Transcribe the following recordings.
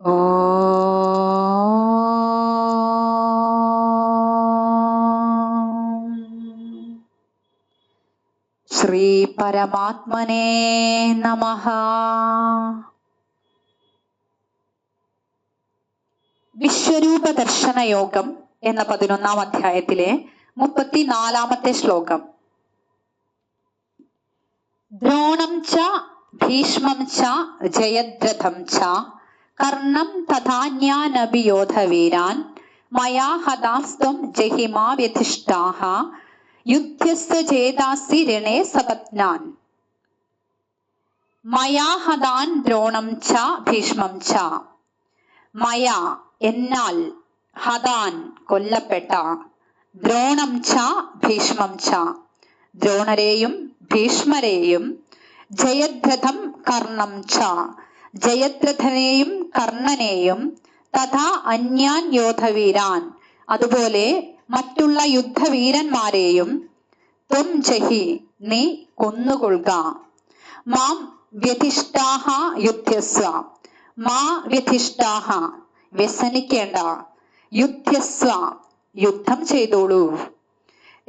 ശ്രീ പരമാത്മനേ നമ. വിശ്വരൂപ ദർശന യോഗം എന്ന പതിനൊന്നാം അധ്യായത്തിലെ മുപ്പത്തിനാലാമത്തെ ശ്ലോകം. ദ്രോണം ച ഭീഷ്മം ച ജയദ്രഥം ച. കർണം തഥാന്യാനപി മയാ ഹതാസ്ത്വം ജഹിമാ വ്യധിഷ്ഠാഹ യുദ്ധസ്യ ചേതാസി രണേ സപത്നാൻ. മയാ ഹതാൻ ദ്രോണം ച ഭീഷ്മം ച. മയ എന്നാൽ ഹതാൻ കൊല്ലപ്പെട്ട ദ്രോണം ച ഭീഷ്മം ച. ദ്രോണരെയും ഭീഷ്മരെയും ജയദ്രഥം കർണം ച. ജയദ്രഥനെയും കർണനെയും തഥാ അന്യാൻ യോധവീരാൻ അതുപോലെ മറ്റുള്ള യുദ്ധവീരന്മാരെയും ത്വം ജഹി നീ കൊന്നുകൊള്ളുക. മാം വ്യതിഷ്ഠാഹ യുദ്ധസ്വ മാ വ്യതിഷ്ഠാഹ വ്യസനിക്കേണ്ട. യുദ്ധസ്വ യുദ്ധം ചെയ്തോളൂ.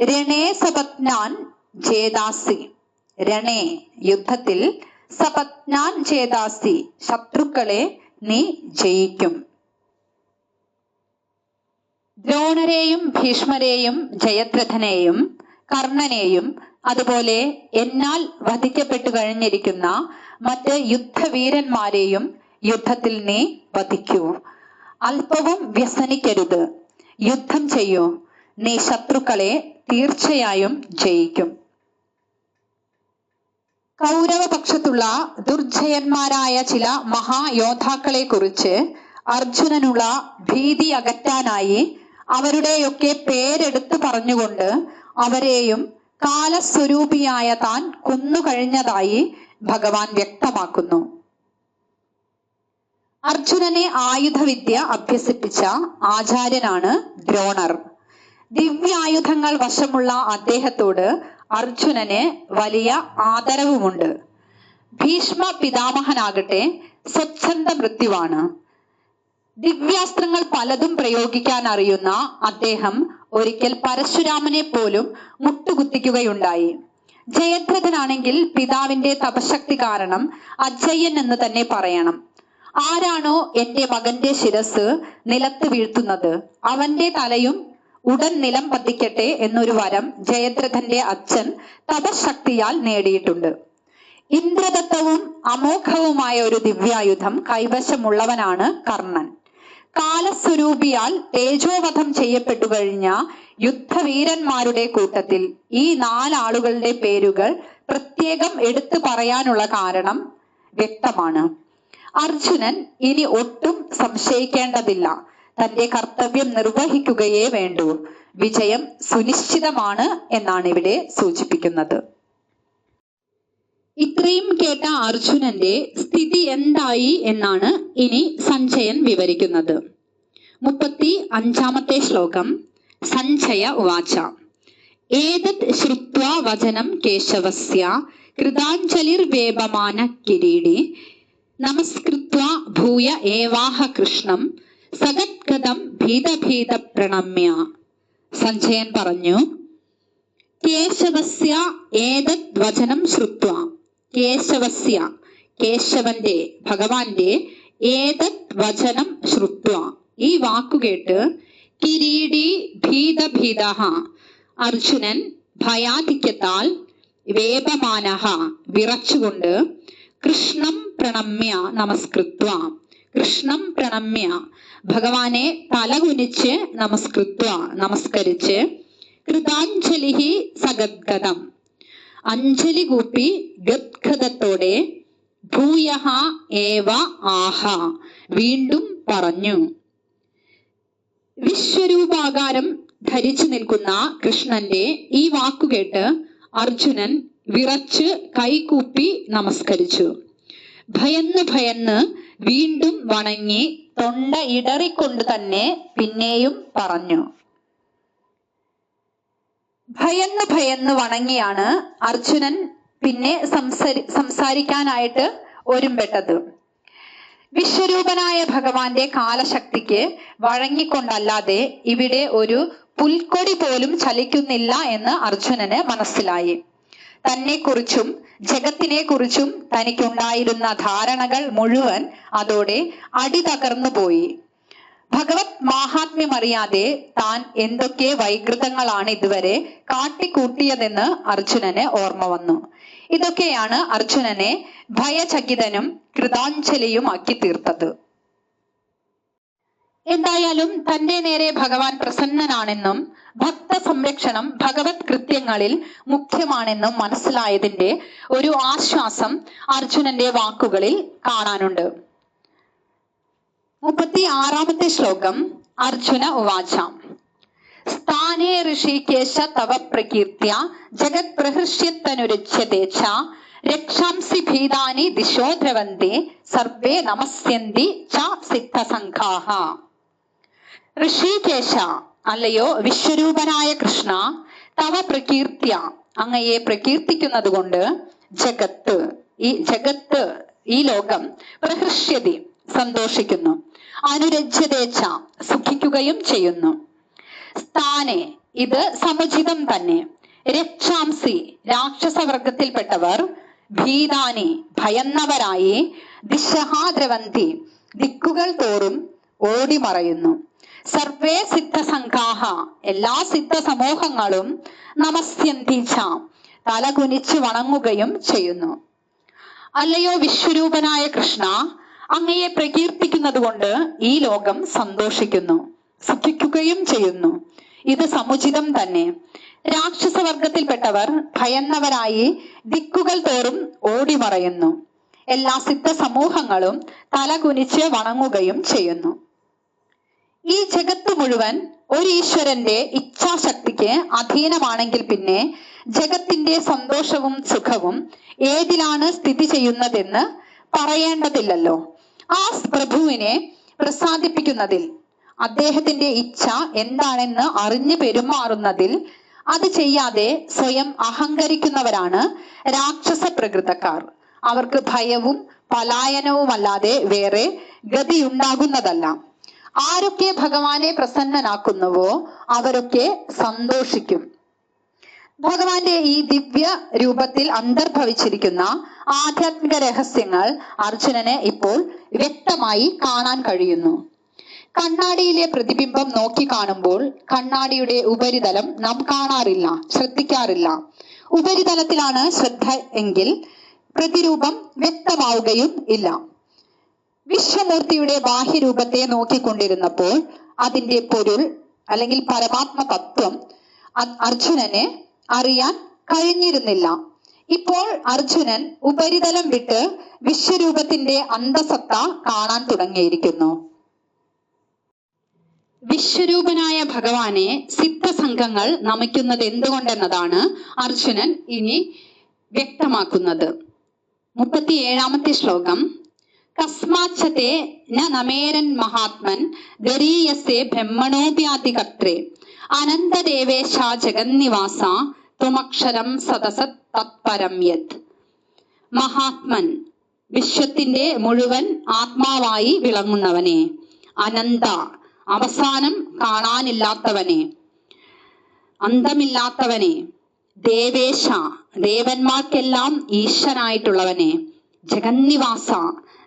രണേ സപത്നാൻ ജേതാസി. രണേ യുദ്ധത്തിൽ സപത്നാൻ ചേതാസ്തി ശത്രുക്കളെ നീ ജയിക്കും. ദ്രോണരെയും ഭീഷ്മരെയും ജയദ്രഥനെയും കർണനെയും അതുപോലെ എന്നാൽ വധിക്കപ്പെട്ടു കഴിഞ്ഞിരിക്കുന്ന മറ്റ് യുദ്ധവീരന്മാരെയും യുദ്ധത്തിൽ നീ വധിക്കൂ. അല്പവും വ്യസനിക്കരുത്. യുദ്ധം ചെയ്യൂ. നീ ശത്രുക്കളെ തീർച്ചയായും ജയിക്കും. കൗരവപക്ഷത്തുള്ള ദുർജയന്മാരായ ചില മഹായോദ്ധാക്കളെ കുറിച്ച് അർജുനനുള്ള ഭീതി അകറ്റാനായി അവരുടെയൊക്കെ പേരെടുത്ത് പറഞ്ഞുകൊണ്ട് അവരെയും കാലസ്വരൂപിയായ താൻ കൊന്നുകഴിഞ്ഞതായി ഭഗവാൻ വ്യക്തമാക്കുന്നു. അർജുനനെ ആയുധവിദ്യ അഭ്യസിപ്പിച്ച ആചാര്യനാണ് ദ്രോണർ. ദിവ്യായുധങ്ങൾ വശമുള്ള അദ്ദേഹത്തോട് അർജുനന് വലിയ ആദരവുമുണ്ട്. ഭീഷ്മ പിതാമഹനാകട്ടെ സ്വച്ഛന്ത മൃത്യുവാണ്. ദിവ്യാസ്ത്രങ്ങൾ പലതും പ്രയോഗിക്കാൻ അറിയുന്ന അദ്ദേഹം ഒരിക്കൽ പരശുരാമനെ പോലും മുട്ടുകുത്തിക്കുകയുണ്ടായി. ജയദ്രഥനാണെങ്കിൽ പിതാവിന്റെ തപശക്തി കാരണം അജയ്യൻ എന്ന് തന്നെ പറയണം. ആരാണോ എന്റെ മകന്റെ ശിരസ് നിലത്ത് വീഴ്ത്തുന്നത്? അവന്റെ തലയും ഉടൻ നിലം പതിക്കട്ടെ എന്നൊരു വരം ജയദ്രഥന്റെ അച്ഛൻ തപശക്തിയാൽ നേടിയിട്ടുണ്ട്. ഇന്ദ്രദത്തവും അമോഘവുമായ ഒരു ദിവ്യായുധം കൈവശമുള്ളവനാണ് കർണൻ. കാലസ്വരൂപിയാൽ തേജോവധം ചെയ്യപ്പെട്ടു കഴിഞ്ഞ യുദ്ധവീരന്മാരുടെ കൂട്ടത്തിൽ ഈ നാലാളുകളുടെ പേരുകൾ പ്രത്യേകം എടുത്തു പറയാനുള്ള കാരണം വ്യക്തമാണ്. അർജുനൻ ഇനി ഒട്ടും സംശയിക്കേണ്ടതില്ല. തന്റെ കർത്തവ്യം നിർവഹിക്കുകയേ വേണ്ടൂ. വിജയം സുനിശ്ചിതമാണ് എന്നാണ് ഇവിടെ സൂചിപ്പിക്കുന്നത്. ഇത്രയും കേട്ട അർജുനന്റെ സ്ഥിതി എന്തായി എന്നാണ് ഇനി സഞ്ജയൻ വിവരിക്കുന്നത്. മുപ്പത്തി അഞ്ചാമത്തെ ശ്ലോകം സഞ്ജയ ഉവാച. ഏതത് ശ്രുത്വ വചനം കേശവസ്യ കൃതാഞ്ജലിർവേപമാന കിരീടി നമസ്കൃത്വ ഭൂയ ഏവാഹ കൃഷ്ണം സഗദ്ഗതം ഭീതഭീത പ്രണമ്യ സഞ്ജയൻ പറഞ്ഞു കേശവസ്യ ഏതത് വചനം ശ്രുത്വ. കേശവസ്യ കേശവന്റെ ഭഗവാന്റെ ഏതത് വചനം ശ്രുത്വ. ഈ വാക്കുകേട്ട് കിരീടി ഭീതഭീത. അർജുനൻ ഭയാധിക്യത്താൽ വേപമാനഹ വിറച്ചുകൊണ്ട് കൃഷ്ണം പ്രണമ്യ നമസ്കൃത്വ. കൃഷ്ണം പ്രണമ്യ ഭഗവാനെ തലകുനിച്ച് നമസ്കൃത്വ നമസ്കരിച്ച് കൃതാഞ്ജലി സഗദ്ഗതം. അഞ്ജലി കൂപ്പി ഗദ്ഗതത്തോടെ ഭൂയഹ ഏവ ആഹ വീണ്ടും പറഞ്ഞു. വിശ്വരൂപാകാരം ധരിച്ചു നിൽക്കുന്ന കൃഷ്ണന്റെ ഈ വാക്കുകേട്ട് അർജുനൻ വിറച്ച് കൈകൂപ്പി നമസ്കരിച്ചു. ഭയന്ന് ഭയന്ന് വീണ്ടും വണങ്ങി തൊണ്ട ഇടറിക്കൊണ്ട് തന്നെ പിന്നെയും പറഞ്ഞു. ഭയന്ന് ഭയന്ന് വണങ്ങിയാണ് അർജുനൻ പിന്നെ സംസരി സംസാരിക്കാനായിട്ട് ഒരുമ്പെട്ടത്. വിശ്വരൂപനായ ഭഗവാന്റെ കാലശക്തിക്ക് വഴങ്ങിക്കൊണ്ടല്ലാതെ ഇവിടെ ഒരു പുൽക്കൊടി പോലും ചലിക്കുന്നില്ല എന്ന് അർജുനന് മനസ്സിലായി. തന്നെക്കുറിച്ചും ജഗത്തിനെ കുറിച്ചും തനിക്കുണ്ടായിരുന്ന ധാരണകൾ മുഴുവൻ അതോടെ അടി തകർന്നു പോയി. ഭഗവത് മാഹാത്മ്യം അറിയാതെ താൻ എന്തൊക്കെ വൈകൃതങ്ങളാണ് ഇതുവരെ കാട്ടിക്കൂട്ടിയതെന്ന് അർജുനന് ഓർമ്മ വന്നു. ഇതൊക്കെയാണ് അർജുനനെ ഭയചകിതനും കൃതാഞ്ജലിയും ആക്കി തീർത്തത്. എന്തായാലും തന്റെ നേരെ ഭഗവാൻ പ്രസന്നനാണെന്നും ഭക്ത സംരക്ഷണം ഭഗവത് കൃത്യങ്ങളിൽ മുഖ്യമാണെന്ന് മനസ്സിലായതിന്റെ ഒരു ആശ്വാസം അർജുനന്റെ വാക്കുകളിൽ കാണാനുണ്ട്. മുപ്പത്തി ആറാമത്തെ ശ്ലോകം അർജുന ഉവാച. സ്ഥാനേ ഋഷികേശ തവ പ്രകീർത്തിയ ജഗത് പ്രഹൃഷ്യത്തനുരുച്യത്തെ രക്ഷാംസി ഭീതാനി ദിശോദ്രവന്തി സർവേ നമസ്യന്തി ച സിദ്ധസംഘാഹ. ഋഷികേശ അല്ലയോ? വിശ്വരൂപനായ കൃഷ്ണ തവ പ്രകീർത്തിയ അങ്ങയെ പ്രകീർത്തിക്കുന്നത് കൊണ്ട് ജഗത്ത് ഈ ജഗത്ത് ഈ ലോകം പ്രഹൃഷ്യതി സന്തോഷിക്കുന്നു. അനുരജ്യതേച്ഛ സുഖിക്കുകയും ചെയ്യുന്നു. സ്ഥാനെ ഇത് സമുചിതം തന്നെ. രക്ഷാംസി രാക്ഷസവർഗത്തിൽപ്പെട്ടവർ ഭീതാനി ഭയന്നവരായി ദിശഹാദ്രവന്തി ദിക്കുകൾ തോറും ഓടിമറയുന്നു. സർവേ സിദ്ധസംഘാഹ. എല്ലാ സിദ്ധ സമൂഹങ്ങളും നമസ്യന്തിച്ച തലകുനിച്ച് വണങ്ങുകയും ചെയ്യുന്നു. അല്ലയോ വിശ്വരൂപനായ കൃഷ്ണ അങ്ങയെ പ്രകീർത്തിക്കുന്നത് കൊണ്ട് ഈ ലോകം സന്തോഷിക്കുന്നു. സുഖിക്കുകയും ചെയ്യുന്നു. ഇത് സമുചിതം തന്നെ. രാക്ഷസവർഗത്തിൽപ്പെട്ടവർ ഭയന്നവരായി ദിക്കുകൾ തോറും ഓടിമറയുന്നു. എല്ലാ സിദ്ധ സമൂഹങ്ങളും തലകുനിച്ച് വണങ്ങുകയും ചെയ്യുന്നു. ജഗത്ത് മുഴുവൻ ഒരു ഈശ്വരന്റെ ഇച്ഛാശക്തിക്ക് അധീനമാണെങ്കിൽ പിന്നെ ജഗത്തിന്റെ സന്തോഷവും സുഖവും ഏതിലാണ് സ്ഥിതി ചെയ്യുന്നതെന്ന് പറയേണ്ടതില്ലല്ലോ. ആ പ്രഭുവിനെ പ്രസാദിപ്പിക്കുന്നതിൽ അദ്ദേഹത്തിന്റെ ഇച്ഛ എന്താണെന്ന് അറിഞ്ഞു പെരുമാറുന്നതിൽ അത് ചെയ്യാതെ സ്വയം അഹങ്കരിക്കുന്നവരാണ് രാക്ഷസ പ്രകൃതക്കാർ. അവർക്ക് ഭയവും പലായനവുമല്ലാതെ വേറെ ഗതിയുണ്ടാകുന്നതല്ല. ആരൊക്കെ ഭഗവാനെ പ്രസന്നനാക്കുന്നുവോ അവരൊക്കെ സന്തോഷിക്കും. ഭഗവാന്റെ ഈ ദിവ്യ രൂപത്തിൽ അന്തർഭവിച്ചിരിക്കുന്ന ആധ്യാത്മിക രഹസ്യങ്ങൾ അർജുനന് ഇപ്പോൾ വ്യക്തമായി കാണാൻ കഴിയുന്നു. കണ്ണാടിയിലെ പ്രതിബിംബം നോക്കി കാണുമ്പോൾ കണ്ണാടിയുടെ ഉപരിതലം നാം കാണാറില്ല ശ്രദ്ധിക്കാറില്ല. ഉപരിതലത്തിലാണ് ശ്രദ്ധ എങ്കിൽ പ്രതിരൂപം വ്യക്തമാവുകയും ഇല്ല. വിശ്വമൂർത്തിയുടെ ബാഹ്യരൂപത്തെ നോക്കിക്കൊണ്ടിരുന്നപ്പോൾ അതിന്റെ പൊരുൾ അല്ലെങ്കിൽ പരമാത്മ തത്വം അർജുനന് അറിയാൻ കഴിഞ്ഞിരുന്നില്ല. ഇപ്പോൾ അർജുനൻ ഉപരിതലം വിട്ട് വിശ്വരൂപത്തിന്റെ അന്തസത്ത കാണാൻ തുടങ്ങിയിരിക്കുന്നു. വിശ്വരൂപനായ ഭഗവാനെ സിദ്ധസംഘങ്ങൾ നമിക്കുന്നത് എന്തുകൊണ്ടെന്നതാണ് അർജുനൻ ഇനി വ്യക്തമാക്കുന്നത്. മുപ്പത്തിയേഴാമത്തെ ശ്ലോകം. കസ്മാച്ചത്തെ ന നമേരൻ മഹാത്മൻ ഗരീയസേ ബ്രഹ്മണോപ്യാതികർത്രേ അനന്തദേവേശ ജഗന്നിവാസ തുമക്ഷരം സദസത് തത്പരം യത്. മഹാത്മൻ വിശ്വത്തിന്റെ മുഴുവൻ ആത്മാവായി വിളങ്ങുന്നവനെ. അനന്ത അവസാനം കാണാനില്ലാത്തവനെ. അന്തമില്ലാത്തവനെ. ദേവേശ ദേവന്മാർക്കെല്ലാം ഈശ്വരായിട്ടുള്ളവനെ. ജഗന്നിവാസ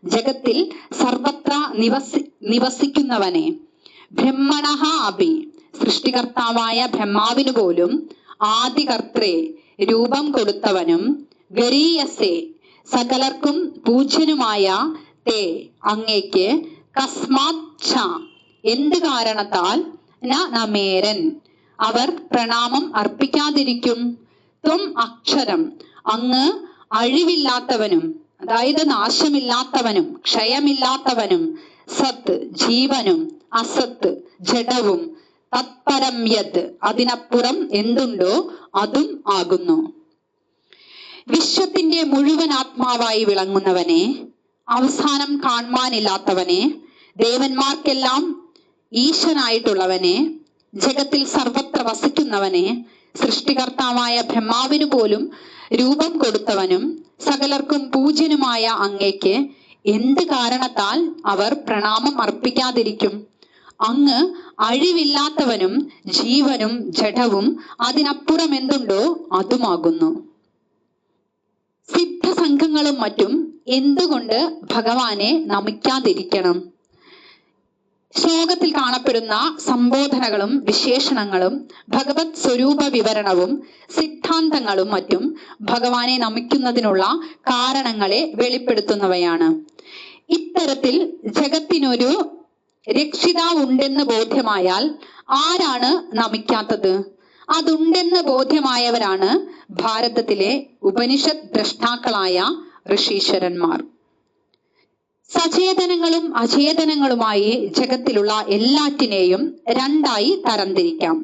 ജഗത്തിൽ സർവത്ര നിവസി നിവസിക്കുന്നവനെ. ബ്രഹ്മണഹ അഭി സൃഷ്ടികർത്താവായ ബ്രഹ്മാവിന് പോലും ആദികർത്രേ രൂപം കൊടുത്തവനും ഗരീയസേ. സകലർക്കും പൂജ്യനുമായ തേ അങ്ങേക്ക് കസ്മാത് എന്ത് കാരണത്താൽ? ന നമേരൻ. അവർ പ്രണാമം അർപ്പിക്കാതിരിക്കും. ത്വം അക്ഷരം. അങ്ങ് അഴിവില്ലാത്തവനും. അതായത് നാശമില്ലാത്തവനും ക്ഷയമില്ലാത്തവനും സത്ത് ജീവനും അസത്ത് ജഡവും തത്പരം യത് അതിനപ്പുറം എന്തുണ്ടോ അതും ആകുന്നു. വിശ്വത്തിന്റെ മുഴുവൻ ആത്മാവായി വിളങ്ങുന്നവനെ അവസാനം കാണുവാനില്ലാത്തവനെ ദേവന്മാർക്കെല്ലാം ഈശനായിട്ടുള്ളവനെ ജഗത്തിൽ സർവത്ര വസിക്കുന്നവനെ സൃഷ്ടികർത്താവായ ബ്രഹ്മാവിന് പോലും രൂപം കൊടുത്തവനും സകലർക്കും പൂജ്യനുമായ അങ്ങേക്ക് എന്ത് കാരണത്താൽ അവർ പ്രണാമം അർപ്പിക്കാതിരിക്കും? അങ്ങ് അഴിവില്ലാത്തവനും ജീവനും ജഡവും അതിനപ്പുറം എന്തുണ്ടോ അതുമാകുന്നു. സിദ്ധസംഘങ്ങളും മറ്റും എന്തുകൊണ്ട് ഭഗവാനെ നമിക്കാതിരിക്കണം? ശ്ലോകത്തിൽ കാണപ്പെടുന്ന സംബോധനകളും വിശേഷണങ്ങളും ഭഗവത് സ്വരൂപ വിവരണവും സിദ്ധാന്തങ്ങളും മറ്റും ഭഗവാനെ നമിക്കുന്നതിനുള്ള കാരണങ്ങളെ വെളിപ്പെടുത്തുന്നവയാണ്. ഇത്തരത്തിൽ ജഗത്തിനൊരു രക്ഷിതാവ് ഉണ്ടെന്ന് ബോധ്യമായാൽ ആരാണ് നമിക്കാത്തത്? അതുണ്ടെന്ന് ബോധ്യമായവരാണ് ഭാരതത്തിലെ ഉപനിഷദ് ദ്രഷ്ടാക്കളായ ഋഷീശ്വരന്മാർ. സചേതനങ്ങളും അചേതനങ്ങളുമായി ജഗത്തിലുള്ള എല്ലാറ്റിനെയും രണ്ടായി തരംതിരിക്കാം.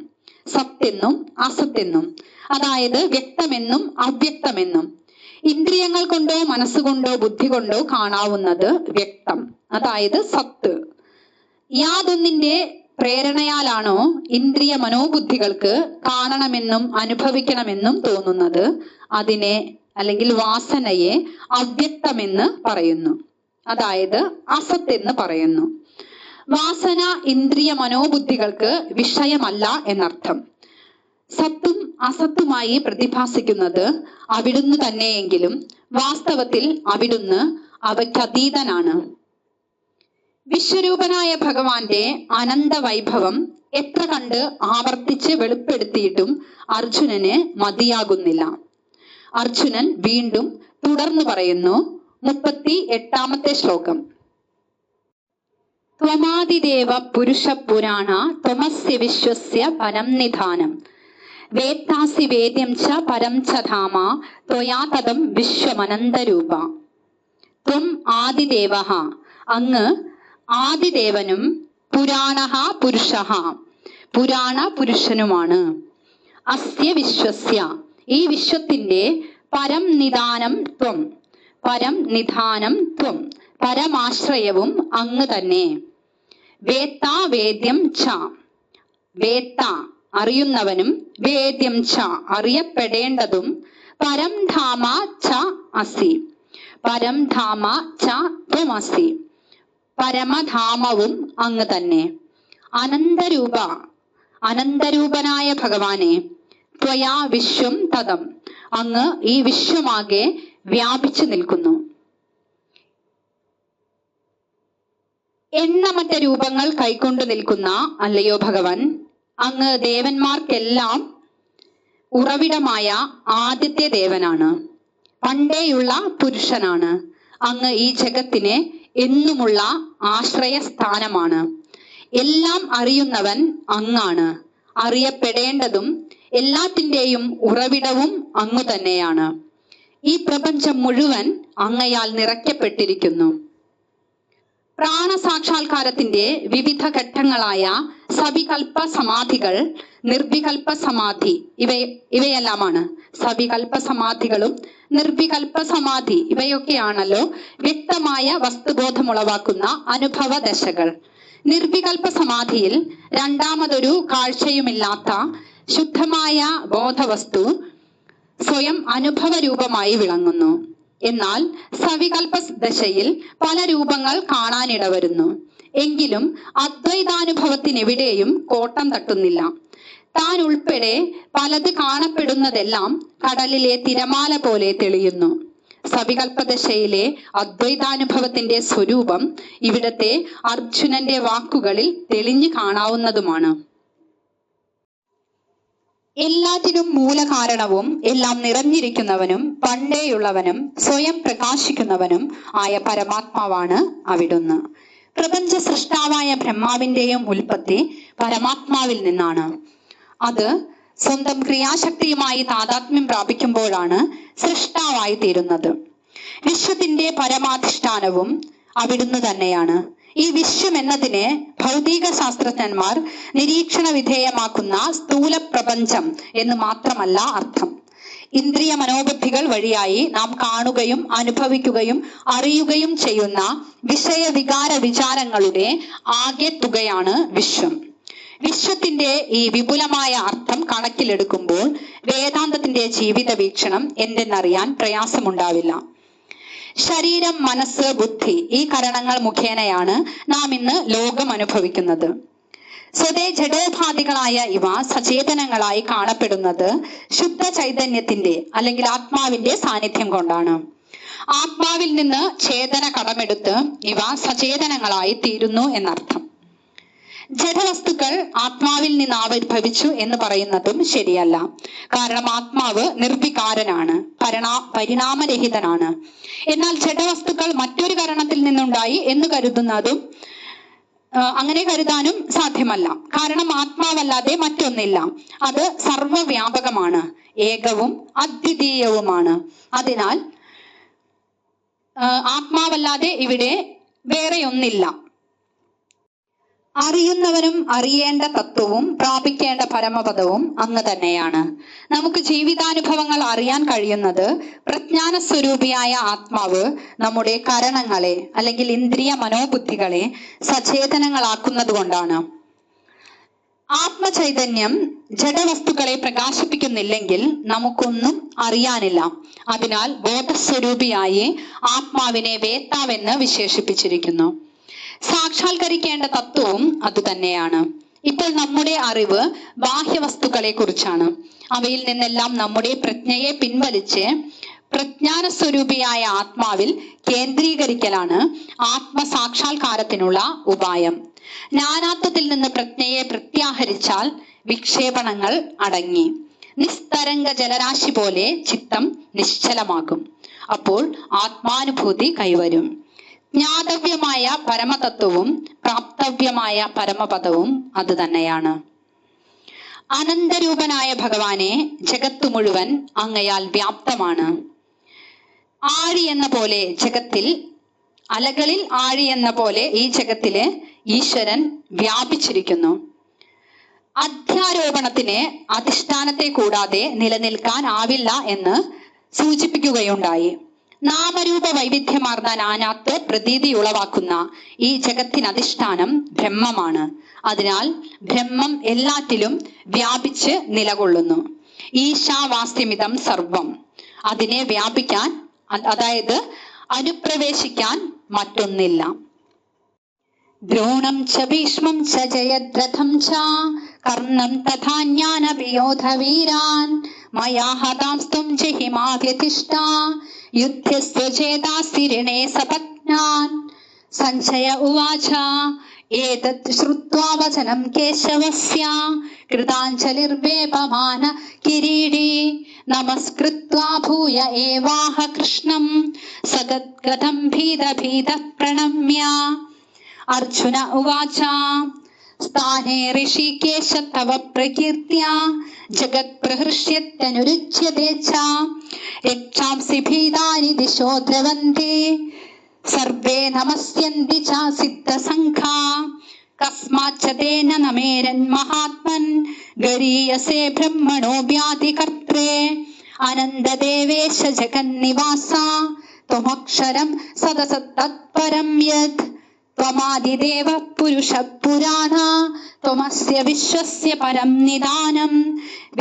സത്യെന്നും അസത്യെന്നും അതായത് വ്യക്തമെന്നും അവ്യക്തമെന്നും. ഇന്ദ്രിയങ്ങൾ കൊണ്ടോ മനസ്സുകൊണ്ടോ ബുദ്ധി കൊണ്ടോ കാണാവുന്നത് വ്യക്തം അതായത് സത്ത്. യാതൊന്നിന്റെ പ്രേരണയാലാണോ ഇന്ദ്രിയ മനോബുദ്ധികൾക്ക് കാണണമെന്നും അനുഭവിക്കണമെന്നും തോന്നുന്നത്? അതിനെ അല്ലെങ്കിൽ വാസനയെ അവ്യക്തമെന്ന് പറയുന്നു. അതായത് അസത്ത് എന്ന് പറയുന്നു. വാസന ഇന്ദ്രിയ മനോബുദ്ധികൾക്ക് വിഷയമല്ല എന്നർത്ഥം. സത്തും അസത്തുമായി പ്രതിഭാസിക്കുന്നത് അവിടുന്ന് തന്നെയെങ്കിലും വാസ്തവത്തിൽ അവിടുന്ന് അവയ്ക്കതീതനാണ് വിശ്വരൂപനായ ഭഗവാന്റെ അനന്ത വൈഭവം എത്ര കണ്ട് ആവർത്തിച്ച് വെളിപ്പെടുത്തിയിട്ടും അർജുനന് മതിയാകുന്നില്ല. അർജുനൻ വീണ്ടും തുടർന്ന് പറയുന്നു മുപ്പത്തി എട്ടാമത്തെ ശ്ലോകം. ത്വമാതിദേവ പുരുഷ പുരാണ ത്വമസ്യ വിശ്വസ്യ പരം നിധാനം. വേത്താസി വേദ്യം ച പരം ച ധാമ ത്വയാ തദം വിശ്വമനന്തരൂപ. ത്വം ആദിദേവ. അങ്ങ് ആദിദേവനും പുരാണ പുരുഷ. പുരാണ പുരുഷനുമാണ്. അസ്യ വിശ്വസ്യ. ഈ വിശ്വത്തിന്റെ പരം നിദാനം ത്വം. പരം നിധാനം ത്വം പരമാശ്രയവും അങ്ങ് തന്നെ. വേത്ത വേദ്യം ച വേത്ത അറിയുന്നവനും വേദ്യം ച അറിയപ്പെടേണ്ടതും പരം ധാമ ച അസി പരം ധാമ ച ത്വമസി പരമധാമവും അങ്ങ് തന്നെ. അനന്തരൂപ അനന്തരൂപനായ ഭഗവാനെ ത്വയാ വിശ്വം തതം അങ്ങ് ഈ വിശ്വമാകെ വ്യാപിച്ചു നിൽക്കുന്നു. എണ്ണമറ്റ രൂപങ്ങൾ കൈക്കൊണ്ടു നിൽക്കുന്ന അല്ലയോ ഭഗവാൻ? അങ്ങ് ദേവന്മാർക്കെല്ലാം ഉറവിടമായ ആദ്യത്തെ ദേവനാണ്. പണ്ടേയുള്ള പുരുഷനാണ്. അങ്ങ് ഈ ജഗത്തിനെ എന്നുമുള്ള ആശ്രയസ്ഥാനമാണ്. എല്ലാം അറിയുന്നവൻ അങ്ങാണ്. അറിയപ്പെടേണ്ടതും എല്ലാത്തിന്റെയും ഉറവിടവും അങ്ങു തന്നെയാണ് ഈ പ്രപഞ്ചം മുഴുവൻ അങ്ങയാൽ നിറയ്ക്കപ്പെട്ടിരിക്കുന്നു. പ്രാണസാക്ഷാത്കാരത്തിന്റെ വിവിധ ഘട്ടങ്ങളായ സവികൽപ്പ സമാധികൾ നിർവികൽപ്പ സമാധി ഇവ ഇവയെല്ലാമാണ്. സവികൽപ്പ സമാധികളും നിർവികൽപ്പ സമാധി ഇവയൊക്കെയാണല്ലോ വ്യക്തമായ വസ്തുബോധം ഉളവാക്കുന്ന അനുഭവ ദശകൾ നിർവികൽപ്പ സമാധിയിൽ രണ്ടാമതൊരു കാഴ്ചയുമില്ലാത്ത ശുദ്ധമായ ബോധവസ്തു സ്വയം അനുഭവ രൂപമായി വിളങ്ങുന്നു. എന്നാൽ സവികൽപ ദശയിൽ പല രൂപങ്ങൾ കാണാനിടവരുന്നു. എങ്കിലും അദ്വൈതാനുഭവത്തിനെവിടെയും കോട്ടം തട്ടുന്നില്ല. താൻ ഉൾപ്പെടെ പലത് കാണപ്പെടുന്നതെല്ലാം കടലിലെ തിരമാല പോലെ തെളിയുന്നു. സവികൽപദശയിലെ അദ്വൈതാനുഭവത്തിന്റെ സ്വരൂപം ഇവിടത്തെ അർജുനന്റെ വാക്കുകളിൽ തെളിഞ്ഞു കാണാവുന്നതുമാണ്. എല്ലാറ്റിനും മൂലകാരണവും എല്ലാം നിറഞ്ഞിരിക്കുന്നവനും പണ്ടേയുള്ളവനും സ്വയം പ്രകാശിക്കുന്നവനും ആയ പരമാത്മാവാണ് അവിടുന്ന്. പ്രപഞ്ച സൃഷ്ടാവായ ബ്രഹ്മാവിന്റെയും ഉൽപ്പത്തി പരമാത്മാവിൽ നിന്നാണ്. അത് സ്വന്തം ക്രിയാശക്തിയുമായി താതാത്മ്യം പ്രാപിക്കുമ്പോഴാണ് സൃഷ്ടാവായി തീരുന്നത്. വിശ്വത്തിന്റെ പരമാധിഷ്ഠാനവും അവിടുന്ന് തന്നെയാണ്. ഈ വിശ്വം എന്നതിനെ ഭൗതിക ശാസ്ത്രജ്ഞന്മാർ നിരീക്ഷണ വിധേയമാക്കുന്ന സ്ഥൂല പ്രപഞ്ചം എന്ന് മാത്രമല്ല അർത്ഥം. ഇന്ദ്രിയ മനോബുദ്ധികൾ വഴിയായി നാം കാണുകയും അനുഭവിക്കുകയും അറിയുകയും ചെയ്യുന്ന വിഷയവികാര വിചാരങ്ങളുടെ ആകെ തുകയാണ് വിശ്വം. വിശ്വത്തിന്റെ ഈ വിപുലമായ അർത്ഥം കണക്കിലെടുക്കുമ്പോൾ വേദാന്തത്തിന്റെ ജീവിത വീക്ഷണം എന്തെന്നറിയാൻ പ്രയാസമുണ്ടാവില്ല. ശരീരം മനസ്സ് ബുദ്ധി ഈ കരണങ്ങൾ മുഖേനയാണ് നാം ഇന്ന് ലോകം അനുഭവിക്കുന്നത്. സ്വതേ ജഡോപാധികളായ ഇവ സചേതനങ്ങളായി കാണപ്പെടുന്നത് ശുദ്ധ ചൈതന്യത്തിന്റെ അല്ലെങ്കിൽ ആത്മാവിന്റെ സാന്നിധ്യം കൊണ്ടാണ്. ആത്മാവിൽ നിന്ന് ചേതന കടമെടുത്ത് ഇവ സചേതനങ്ങളായി തീരുന്നു എന്നർത്ഥം. ജഡവസ്തുക്കൾ ആത്മാവിൽ നിന്ന് ആവിർഭവിച്ചു എന്ന് പറയുന്നതും ശരിയല്ല. കാരണം ആത്മാവ് നിർവികാരനാണ് പരണാ പരിണാമരഹിതനാണ്. എന്നാൽ ജഡവസ്തുക്കൾ മറ്റൊരു കാരണത്തിൽ നിന്നുണ്ടായി എന്ന് കരുതുന്നതും അങ്ങനെ കരുതാനും സാധ്യമല്ല. കാരണം ആത്മാവല്ലാതെ മറ്റൊന്നില്ല. അത് സർവവ്യാപകമാണ് ഏകവും അദ്വിതീയവുമാണ്. അതിനാൽ ആത്മാവല്ലാതെ ഇവിടെ വേറെയൊന്നില്ല. അറിയുന്നവനും അറിയേണ്ട തത്വവും പ്രാപിക്കേണ്ട പരമപദവും അങ്ങ് തന്നെയാണ്. നമുക്ക് ജീവിതാനുഭവങ്ങൾ അറിയാൻ കഴിയുന്നത് പ്രജ്ഞാന സ്വരൂപിയായ ആത്മാവ് നമ്മുടെ കരണങ്ങളെ അല്ലെങ്കിൽ ഇന്ദ്രിയ മനോബുദ്ധികളെ സചേതനങ്ങളാക്കുന്നത് കൊണ്ടാണ്. ആത്മചൈതന്യം ജഡവസ്തുക്കളെ പ്രകാശിപ്പിക്കുന്നില്ലെങ്കിൽ നമുക്കൊന്നും അറിയാനില്ല. അതിനാൽ ബോധസ്വരൂപിയായി ആത്മാവിനെ വേത്താവെന്ന് വിശേഷിപ്പിച്ചിരിക്കുന്നു. സാക്ഷാത്കരിക്കേണ്ട തത്വവും അതുതന്നെയാണ് ഇപ്പോൾ നമ്മുടെ അറിവ് ബാഹ്യവസ്തുക്കളെ കുറിച്ചാണ് അവയിൽ നിന്നെല്ലാം നമ്മുടെ പ്രജ്ഞയെ പിൻവലിച്ച് പ്രജ്ഞാന സ്വരൂപിയായ ആത്മാവിൽ കേന്ദ്രീകരിക്കലാണ് ആത്മസാക്ഷാത്കാരത്തിനുള്ള ഉപായം. നാനാത്വത്തിൽ നിന്ന് പ്രജ്ഞയെ പ്രത്യാഹരിച്ചാൽ വിക്ഷേപണങ്ങൾ അടങ്ങി. നിസ്തരംഗ ജലരാശി പോലെ ചിത്തം നിശ്ചലമാകും. അപ്പോൾ ആത്മാനുഭൂതി കൈവരും. ജ്ഞാതവ്യമായ പരമതത്വവും പ്രാപ്തവ്യമായ പരമപദവും അത് തന്നെയാണ്. അനന്തരൂപനായ ഭഗവാനെ ജഗത്ത് മുഴുവൻ അങ്ങയാൽ വ്യാപ്തമാണ്. ആഴി എന്ന പോലെ ജഗത്തിൽ അലകളിൽ ആഴി എന്ന പോലെ ഈ ജഗത്തിൽ ഈശ്വരൻ വ്യാപിച്ചിരിക്കുന്നു. അധ്യാരോപണത്തിന് അധിഷ്ഠാനത്തെ കൂടാതെ നിലനിൽക്കാൻ ആവില്ല എന്ന് സൂചിപ്പിക്കുകയുണ്ടായി. നാമരൂപ വൈവിധ്യമാർന്ന നാനാത്വ പ്രതീതി ഉളവാക്കുന്ന ഈ ജഗത്തിന് അധിഷ്ഠാനം ബ്രഹ്മമാണ്. അതിനാൽ ബ്രഹ്മം എല്ലാറ്റിലും വ്യാപിച്ച് നിലകൊള്ളുന്നു. ഈശാവാസ്യമിതം സർവം. അതിനെ വ്യാപിക്കാൻ അതായത് അനുപ്രവേശിക്കാൻ മറ്റൊന്നില്ല. ദ്രോണം ച ഭീഷ്മം ച ജയദ്രഥം ച കർണം തഥാ ജ്ഞാനവിയോധവീരാൻ. മയാ ഹതാംസ്തും യുദ്ധസ്വചേതാസ്തിരിണേ സപത്നാൻ. സഞ്ജയ ഉവാച ഏതത് ശ്രുത്വാ വചനം കേശവസ്യ? കൃതാഞ്ജലിർവേപമാന കിരീടി. നമസ്കൃത്വാ ഭൂയ ഏവാഹ കൃഷ്ണം. സഗദ്ഗതം ഭീത ഭീത പ്രണമ്യ അർജുന ഉവാച സ്ഥാനേ ഋഷികേശ തവ പ്രകീർത്തിയ ജഗത് പ്രഹൃഷ്യത്യനുരുച്യത്തെ ച രക്ഷാംസി ഭീതാനി ദിശോ സർവേ നമസ്യന്തി ച സിദ്ധസംഘാ കസ്മാച്ച തേന നമേരൻ മഹാത്മൻ ഗരീയസേ ബ്രഹ്മണോ വ്യാധികർത്രേ അനന്തദേവേശ ജഗന്നിവാസ ത്വമക്ഷരം സദസത്തത്പരം യത് त्वमादिदेव पुरुषः पुराण त्वमस्य विश्वस्य परं निदानं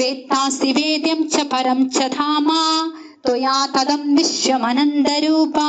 वेत्तासि वेद्यं च परं च धामा त्वया तदं विश्वमनन्दरूपा